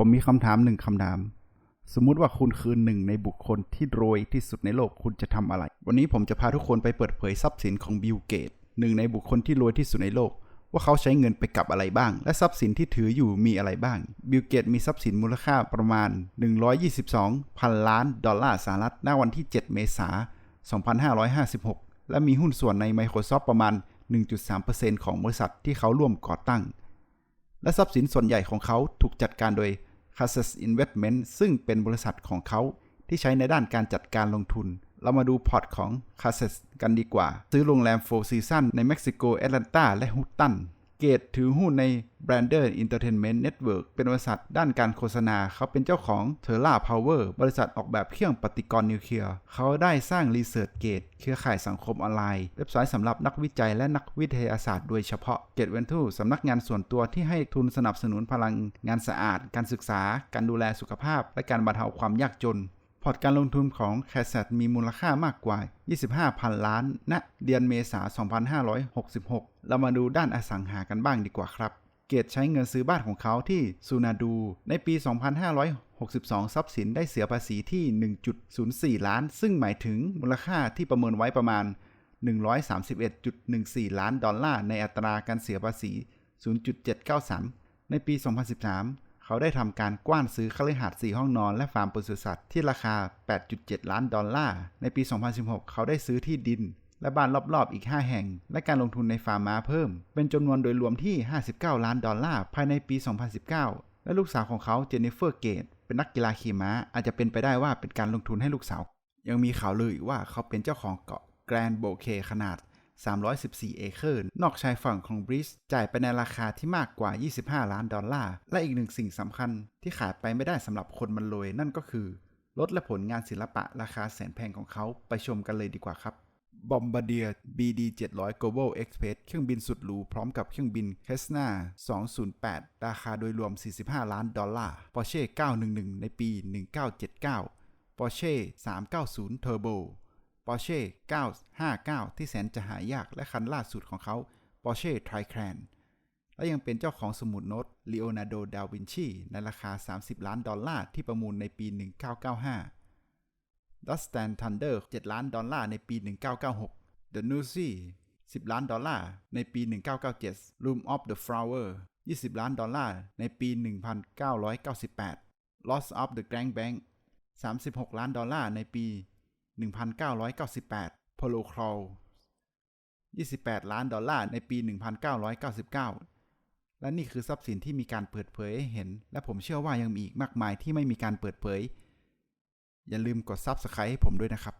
ผมมีคำถามหนึ่งคำถาม สมมุติว่าคุณคือหนึ่งในบุคคลที่รวยที่สุดในโลกคุณจะทำอะไร วันนี้ผมจะพาทุกคนไปเปิดเผยทรัพย์สินของบิลเกตหนึ่งในบุคคลที่รวยที่สุดในโลก ว่าเขาใช้เงินไปกับอะไรบ้าง และทรัพย์สินที่ถืออยู่มีอะไรบ้าง บิลเกตมีทรัพย์สินมูลค่าประมาณ 122พันล้านดอลลาร์สหรัฐณวันที่ 7 เมษายน2556และมีหุ้นส่วนใน Microsoft ประมาณ 1.3%ของบริษัทที่เขาร่วมก่อตั้ง และทรัพย์สินส่วนใหญ่ของเขาถูกจัดการโดย c a s s s Investment ซึ่งเป็นบริษัทของเขาที่ใช้ในด้านการจัดการลงทุน เรามาดูพอร์ตของ c a s s s กันดีกว่า ซื้อโรงแรม Four s e a s o n ในเม็กซิโกแอตแลนตาและฮุตตัน เกตถือหุ้นใน Brander Entertainment Network เป็นบริษัทด้านการโฆษณา เขาเป็นเจ้าของ Terra Power บริษัทออกแบบเครื่องปฏิกรณ์นิวเคลียร์ เขาได้สร้าง Research Gate เครือข่ายสังคมออนไลน์ เว็บไซต์สำหรับนักวิจัยและนักวิทยาศาสตร์โดยเฉพาะ Gate Venture สำนักงานส่วนตัวที่ให้ทุนสนับสนุนพลังงานสะอาด การศึกษา การดูแลสุขภาพ และการบรรเทาความยากจน อร์ตการลงทุนของ c a s a t มีมูลค่ามากกว่า 25พันล้านณเดือนเมษา 2566 เรามาดูด้านอสังหากันบ้างดีกว่าครับ เกตใช้เงินซื้อบ้านของเขาที่ซูนาดู ในปี 2562 ทรัพย์สินได้เสียภาษีที่ 1.04 ล้าน ซึ่งหมายถึงมูลค่าที่ประเมินไว้ประมาณ 131.14 ล้านดอลลาร์ในอัตราการเสียภาษี 0.793 ในปี 2013 เขาได้ทำการกว้านซื้อคฤหาสน์4ห้องนอนและฟาร์มปศุสัตว์ที่ราคา 8.7 ล้านดอลลาร์ ในปี 2016 เขาได้ซื้อที่ดิน และบ้านรอบๆอีก 5 แห่ง และการลงทุนในฟาร์มม้าเพิ่ม เป็นจำนวนโดยรวมที่ 59 ล้านดอลลาร์ภายในปี 2019 และลูกสาวของเขาเจนนิเฟอร์เกตเป็นนักกีฬาขี่ม้า อาจจะเป็นไปได้ว่าเป็นการลงทุนให้ลูกสาว ยังมีข่าวลืออีกว่าเขาเป็นเจ้าของเกาะแกรนโบเคขนาด 314 เอเคอร์ นอกชายฝั่งของบริสจ่ายไปในราคาที่มากกว่า 25 ล้านดอลลาร์ และอีกหนึ่งสิ่งสำคัญที่ขายไปไม่ได้สำหรับคนมันรวยนั่นก็คือรถและผลงานศิลปะราคาแสนแพงของเขาไปชมกันเลยดีกว่าครับ Bombardier BD 700 Global Express เครื่องบินสุดหรูพร้อมกับเครื่องบิน Cessna 208 ราคาโดยรวม 45 ล้านดอลลาร์ Porsche 911 ในปี 1979 Porsche 390 Turbo Porsche 959 ที่แสนจะหายากและคันล่าสุดของเขา Porsche Taycan และยังเป็นเจ้าของสมุดโน้ต Leonardo da Vinci ในราคา 30 ล้านดอลลาร์ที่ประมูลในปี 1995 Dustin Thunder 7 ล้านดอลลาร์ในปี 1996 The Nuzi 10 ล้านดอลลาร์ในปี 1997 Room of the Flower 20 ล้านดอลลาร์ในปี 1998 Lost of the Grand Bank 36 ล้านดอลลาร์ในปี 1998 Polo c r o w 28 ล้านดอลลาร์ในปี 1999 และนี่คือทรัพย์สินที่มีการเปิดเผยให้เห็น และผมเชื่อว่ายังมีอีกมากมายที่ไม่มีการเปิดเผย อย่าลืมกด Subscribe ให้ผมด้วยนะครับ